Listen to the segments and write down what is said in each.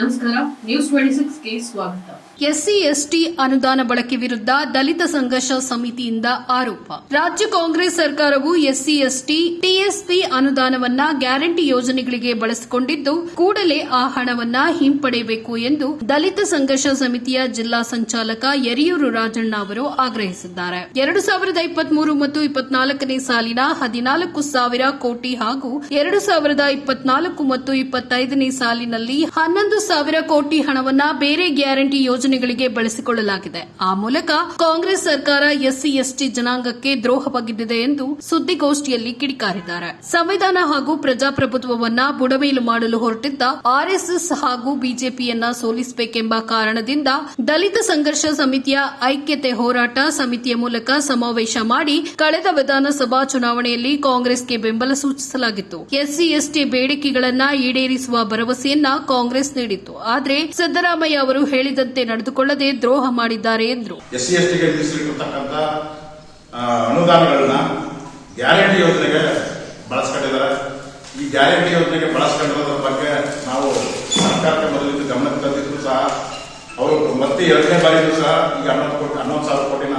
ನಮಸ್ಕಾರ news twenty ಸ್ವಾಗತ. SC ST ಅನುದಾನ ಬಳಕೆ ವಿರುದ್ಧ ದಲಿತ ಸಂಘರ್ಷ ಸಮಿತಿಯಿಂದ ಆರೋಪ. ರಾಜ್ಯ ಕಾಂಗ್ರೆಸ್ ಸರ್ಕಾರವು ಎಸ್ಸಿ ಎಸ್ಟಿ, ಟಿಎಸ್ಪಿ ಅನುದಾನವನ್ನ ಗ್ಯಾರಂಟಿ ಯೋಜನೆಗಳಿಗೆ ಬಳಸಿಕೊಂಡಿದ್ದು, ಕೂಡಲೇ ಆ ಹಣವನ್ನ ಹಿಂಪಡೆಯಬೇಕು ಎಂದು ದಲಿತ ಸಂಘರ್ಷ ಸಮಿತಿಯ ಜಿಲ್ಲಾ ಸಂಚಾಲಕ ಯರಿಯೂರು ರಾಜಣ್ಣ ಅವರು ಆಗ್ರಹಿಸಿದ್ದಾರೆ. ಎರಡು ಸಾವಿರದ ಇಪ್ಪತ್ಮೂರು ಮತ್ತು ಇಪ್ಪತ್ನಾಲ್ಕನೇ ಸಾಲಿನ ಹದಿನಾಲ್ಕು ಸಾವಿರ ಕೋಟಿ ಹಾಗೂ ಎರಡು ಸಾವಿರದ ಇಪ್ಪತ್ನಾಲ್ಕು ಮತ್ತು ಇಪ್ಪತ್ತೈದನೇ ಸಾಲಿನಲ್ಲಿ ಹನ್ನೊಂದು ಸಾವಿರ ಕೋಟಿ ಹಣವನ್ನ ಬೇರೆ ಗ್ಯಾರಂಟಿ ಯೋಜನೆಗಳಿಗೆ ಬಳಸಿಕೊಳ್ಳಲಾಗಿದೆ. ಆ ಮೂಲಕ ಕಾಂಗ್ರೆಸ್ ಸರ್ಕಾರ ಎಸ್ಸಿ, ಎಸ್ಟಿ ಜನಾಂಗಕ್ಕೆ ದ್ರೋಹವಾಗಿದ್ದಿದೆ ಎಂದು ಸುದ್ದಿಗೋಷ್ಠಿಯಲ್ಲಿ ಕಿಡಿಕಾರಿದ್ದಾರೆ. ಸಂವಿಧಾನ ಹಾಗೂ ಪ್ರಜಾಪ್ರಭುತ್ವವನ್ನ ಬುಡಮೇಲು ಮಾಡಲು ಹೊರಟಿದ್ದ ಆರ್ಎಸ್ಎಸ್ ಹಾಗೂ ಬಿಜೆಪಿಯನ್ನ ಸೋಲಿಸಬೇಕೆಂಬ ಕಾರಣದಿಂದ ದಲಿತ ಸಂಘರ್ಷ ಸಮಿತಿಯ ಐಕ್ಯತೆ ಹೋರಾಟ ಸಮಿತಿಯ ಮೂಲಕ ಸಮಾವೇಶ ಮಾಡಿ ಕಳೆದ ವಿಧಾನಸಭಾ ಚುನಾವಣೆಯಲ್ಲಿ ಕಾಂಗ್ರೆಸ್ಗೆ ಬೆಂಬಲ ಸೂಚಿಸಲಾಗಿತ್ತು. ಎಸ್ಸಿ, ಎಸ್ಟಿ ಬೇಡಿಕೆಗಳನ್ನ ಈಡೇರಿಸುವ ಭರವಸೆಯನ್ನ ಕಾಂಗ್ರೆಸ್ ನೀಡಿತ್ತು ಆದರೆ ಸಿದ್ದರಾಮಯ್ಯ ಅವರು ಹೇಳಿದಂತೆ ನಡೆದುಕೊಳ್ಳದೆ ದ್ರೋಹ ಮಾಡಿದ್ದಾರೆ ಎಂದರು. ಎಸ್ ಸಿ ಎಸ್ ಟಿಗೆ ಮೀಸಲಿಟ್ಟಿರ್ತಕ್ಕಂಥ ಅನುದಾನಗಳನ್ನ ಗ್ಯಾರಂಟಿ ಯೋಜನೆಗೆ ಬಳಸ್ಕೊಂಡಿದ್ದಾರೆ. ಈ ಗ್ಯಾರಂಟಿ ಯೋಜನೆಗೆ ಬಳಸ್ಕೊಂಡಿರೋದ್ರ ಬಗ್ಗೆ ನಾವು ಸರ್ಕಾರಕ್ಕೆ ಮೊದಲಿದ್ದು ಗಮನಕ್ಕೆ ತಂದಿದ್ರು ಸಹ, ಅವರು ಮತ್ತೆ ಎರಡನೇ ಬಾರಿಗೂ ಸಹ ಈಗ ಹನ್ನೊಂದು ಕೋಟಿ, ಹನ್ನೊಂದು ಸಾವಿರ ಕೋಟಿನ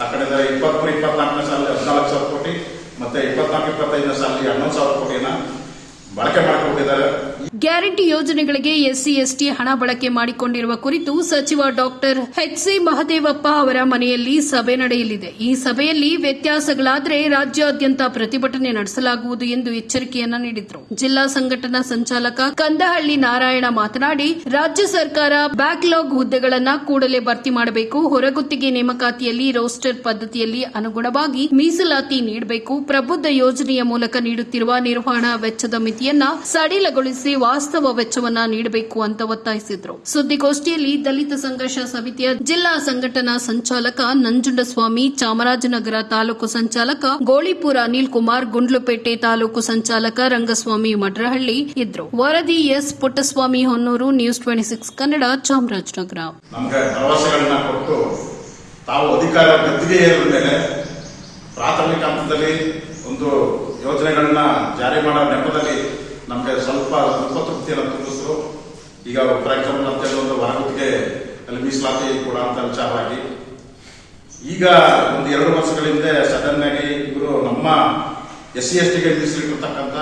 ತಗೊಂಡಿದ್ದಾರೆ ಇಪ್ಪತ್ಮೂರು, ಇಪ್ಪತ್ನಾಲ್ಕನೇ ಸಾಲ ಹದಿನಾಲ್ಕು ಸಾವಿರ ಕೋಟಿ, ಮತ್ತೆ ಇಪ್ಪತ್ನಾಲ್ಕು, ಇಪ್ಪತ್ತೈದನೇ ಸಾಲ ಹನ್ನೊಂದು ಸಾವಿರ ಕೋಟಿನ ಬಳಕೆ ಮಾಡಿಕೊಂಡಿದ್ದಾರೆ. ಗ್ಯಾರಂಟಿ ಯೋಜನೆಗಳಿಗೆ ಎಸ್ಸಿ, ಎಸ್ಟಿ ಹಣ ಬಳಕೆ ಮಾಡಿಕೊಂಡಿರುವ ಕುರಿತು ಸಚಿವ ಡಾಕ್ಟರ್ ಎಚ್ ಸಿ ಮಹದೇವಪ್ಪ ಅವರ ಮನೆಯಲ್ಲಿ ಸಭೆ ನಡೆಯಲಿದೆ. ಈ ಸಭೆಯಲ್ಲಿ ವ್ಯತ್ಯಾಸಗಳಾದರೆ ರಾಜ್ಯಾದ್ಯಂತ ಪ್ರತಿಭಟನೆ ನಡೆಸಲಾಗುವುದು ಎಂದು ಎಚ್ಚರಿಕೆಯನ್ನ ನೀಡಿದರು. ಜಿಲ್ಲಾ ಸಂಘಟನಾ ಸಂಚಾಲಕ ಕಂದಹಳ್ಳಿ ನಾರಾಯಣ ಮಾತನಾಡಿ, ರಾಜ್ಯ ಸರ್ಕಾರ ಬ್ಯಾಕ್ಲಾಗ್ ಹುದ್ದೆಗಳನ್ನ ಕೂಡಲೇ ಭರ್ತಿ ಮಾಡಬೇಕು. ಹೊರಗುತ್ತಿಗೆ ನೇಮಕಾತಿಯಲ್ಲಿ ರೋಸ್ಟರ್ ಪದ್ಧತಿಯಲ್ಲಿ ಅನುಗುಣವಾಗಿ ಮೀಸಲಾತಿ ನೀಡಬೇಕು. ಪ್ರಬುದ್ಧ ಯೋಜನೆಯ ಮೂಲಕ ನೀಡುತ್ತಿರುವ ನಿರ್ವಹಣಾ ವೆಚ್ಚದ ಮಿತಿಯನ್ನ ಸಡಿಲಗೊಳಿಸಿ ವಾಸ್ತವ ವೆಚ್ಚವನ್ನ ನೀಡಬೇಕು ಅಂತ ಒತ್ತಾಯಿಸಿದ್ರು. ಸುದ್ದಿಗೋಷ್ಠಿಯಲ್ಲಿ ದಲಿತ ಸಂಘರ್ಷ ಸಮಿತಿಯ ಜಿಲ್ಲಾ ಸಂಘಟನಾ ಸಂಚಾಲಕ ನಂಜುಂಡಸ್ವಾಮಿ, ಚಾಮರಾಜನಗರ ತಾಲೂಕು ಸಂಚಾಲಕ ಗೋಳಿಪುರ ಅನಿಲ್ ಕುಮಾರ್ ಗುಂಡ್ಲುಪೇಟೆ ತಾಲೂಕು ಸಂಚಾಲಕ ರಂಗಸ್ವಾಮಿ ಮಡ್ರಹಳ್ಳಿ ಇದ್ರು. ವರದಿ S. Puttaswamy Honnur, news twenty six Kannada, Chamarajanagar. ಪ್ರಾಥಮಿಕ ಹಂತದಲ್ಲಿ ಒಂದು ಯೋಜನೆಗಳನ್ನ ಜಾರಿ ಮಾಡೋ ನೆಪದಲ್ಲಿ ನಮಗೆ ಸ್ವಲ್ಪ ಅಲ್ಪತೃಪ್ತಿಯನ್ನು ತುಂಬಿಸಿದ್ರು ಈಗ ಫಾರ್ ಎಕ್ಸಾಂಪಲ್ ಒಂದು ಹೊರಗುತ್ತಿಗೆ ಅಲ್ಲಿ ಮೀಸಲಾತಿ ಕೂಡ ಅಂತ ವಿಚಾರವಾಗಿ ಈಗ ಒಂದು ಎರಡು ವರ್ಷಗಳ ಹಿಂದೆ ಸಡನ್ ಆಗಿ ಇವರು ನಮ್ಮ ಎಸ್ ಸಿ ಎಸ್ ಟಿಗೆ ಮೀಸಲಿಟ್ಟಿರ್ತಕ್ಕಂಥ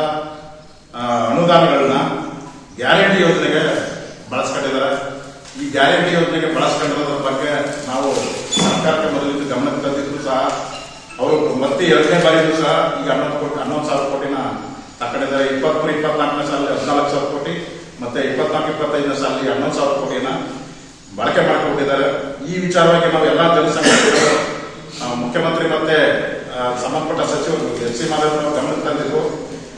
ಅನುದಾನಗಳನ್ನ ಗ್ಯಾರಂಟಿ ಯೋಜನೆಗೆ ಬಳಸ್ಕೊಂಡಿದ್ದಾರೆ. ಈ ಗ್ಯಾರಂಟಿ ಯೋಜನೆಗೆ ಬಳಸ್ಕೊಂಡಿರೋದ್ರ ಬಗ್ಗೆ ನಾವು ಸರ್ಕಾರಕ್ಕೆ ಮೊದಲಿದ್ದು ಗಮನಕ್ಕೆ ತಂದಿದ್ರು ಸಹ, ಅವರು ಮತ್ತೆ ಎರಡನೇ ಬಾರಿಗೂ ಸಹ ಈಗ ಹನ್ನೊಂದು ಕೋಟಿ, ಹನ್ನೊಂದು ಸಾವಿರ ಕೋಟಿನ ತಗೊಂಡಿದ್ದಾರೆ ಇಪ್ಪತ್ಮೂರು ಇಪ್ಪತ್ನಾಲ್ಕನೇ ಸಾಲ ಹದಿನಾಲ್ಕು ಸಾವಿರ ಕೋಟಿ ಮತ್ತೆ ಇಪ್ಪತ್ನಾಲ್ಕು ಇಪ್ಪತ್ತೈದನೇ ಸಾಲ ಹನ್ನೊಂದು ಸಾವಿರ ಕೋಟಿನ ಬಳಕೆ ಮಾಡಿಕೊಂಡಿದ್ದಾರೆ ಈ ವಿಚಾರವಾಗಿ ನಾವು ಎಲ್ಲ ಆ, ಮುಖ್ಯಮಂತ್ರಿ ಮತ್ತೆ ಸಂಬಂಧಪಟ್ಟ ಸಚಿವರು ಎಸ್ ಸಿ ಮಾದೇವರು ಗಮನಕ್ಕೆ ತಂದಿದ್ರು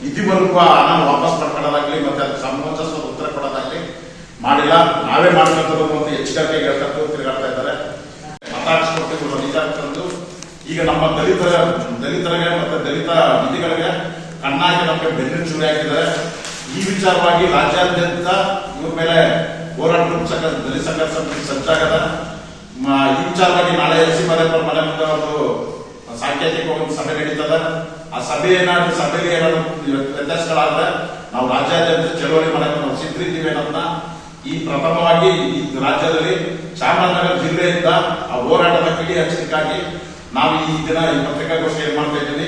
ಇದುವರೆಗೂ ಆ ಹಣ ವಾಪಸ್ ಪಡ್ಕೊಳ್ಳೋದಾಗ್ಲಿ ಮತ್ತೆ ಅದಕ್ಕೆ ಸಮಂಜಸ ಉತ್ತರ ಕೊಡೋದಾಗ್ಲಿ ಮಾಡಿಲ್ಲ. ನಾವೇ ಮಾಡ್ಕೊಂತದ್ದು ಅಂತ ಹೆಚ್ಚಿಗೆ ಹೇಳ್ಕೊಂಡು ತಿರುಗಾಡ್ತಾ ಇದ್ದಾರೆ. ತಂದು. ಈಗ ನಮ್ಮ ದಲಿತರ ದಲಿತರಿಗೆ ಮತ್ತೆ ದಲಿತ ನಿಧಿಗಳಿಗೆ ಕಣ್ಣಾಗಿ ನಮಗೆ ಬೆನ್ನಿನ ಚೂರಿ ಹಾಕಿದ್ದಾರೆ. ಈ ವಿಚಾರವಾಗಿ ರಾಜ್ಯಾದ್ಯಂತ ಇವ್ರ ಮೇಲೆ ಹೋರಾಟ ರೂಪಿಸಕ ದಲಿತ ಸಂಘರ್ಷ ಸಜ್ಜಾಗದ ಈ ವಿಚಾರವಾಗಿ ನಾಳೆ ಎಲ್ಸಿ ಮದೇಪುರ ಮನೆ ಮುಂದೆ ಒಂದು ಸಾಂಕೇತಿಕ ಒಂದು ಸಭೆ ನಡೀತದ. ಆ ಸಭೆ ಏನಾದ್ರು ಸಭೆಗೆ ಏನಾದ್ರು ವ್ಯತ್ಯಾಸಗಳಾದ್ರೆ ನಾವು ರಾಜ್ಯಾದ್ಯಂತ ಚಳವಳಿ ಮಾಡಕ್ಕೆ ನಾವು ಸಿದ್ಧಿದ್ದೀವಿ ಅನ್ನೋದನ್ನ ಈ ಪ್ರಥಮವಾಗಿ ಈ ರಾಜ್ಯದಲ್ಲಿ ಚಾಮರಾಜನಗರ ಜಿಲ್ಲೆಯಿಂದ ಆ ಹೋರಾಟದ ಕಿಡಿ ಹಚ್ಚಲಿಕ್ಕಾಗಿ ನಾವು ಈ ದಿನ ಈ ಪತ್ರಿಕಾಗೋಷ್ಠಿ ಏನ್ ಮಾಡ್ತಾ ಇದ್ದೀವಿ?